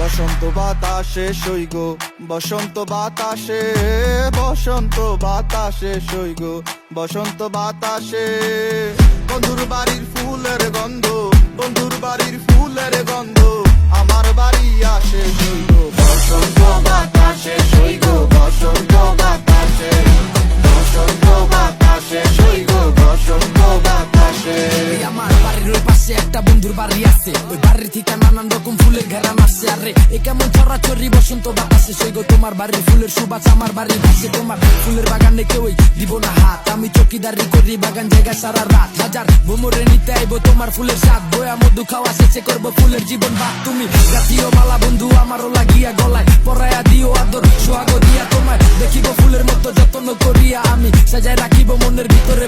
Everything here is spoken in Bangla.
বসন্ত বাতাসে সইগ বসন্ত বাতাসে বসন্ত বাতাসে সইগ বসন্ত বাতাসে। বন্ধুর বাড়ির ফুলের গন্ধ বন্ধুর বাড়ির ফুলের গন্ধ আমার বাড়ি আসে সইগ বসন্ত বাতাসে সইগ বসন্ত বাতাসে বসন্ত বাতাসে সইগ বসন্ত বাতাসে। আমার বাড়ির ওই পাশে একটা বন্ধুর বাড়ি আছে ওই বাড়ির ফুলের আরে এ কেমন ছড়াছড়ি বসন্ত বাতাসে সই গো তোমার বাড়ির ফুলের সুবাস, আমার বাড়ির কাছে তোমার ফুলের বাগানে কেউই দিব না হাত। আমি চকিদারি করি, বাগান জায়গা সারা রাত। হাজার ভ্রমরে নিতে আইবো তোমার ফুলের স্বাদ। বয়া মধু খাওয়া শেষে করব ফুলের জীবন বাদ। তুমি জাতীয় মালা, বন্ধু, আমারও লাগিয়া গলায় পরায়া দিও আদর। সোহাগ দিয়া তোমায় দেখিব ফুলের মতো যত্ন করিয়া আমি। সাজায় রাখিব মনের ভিতরে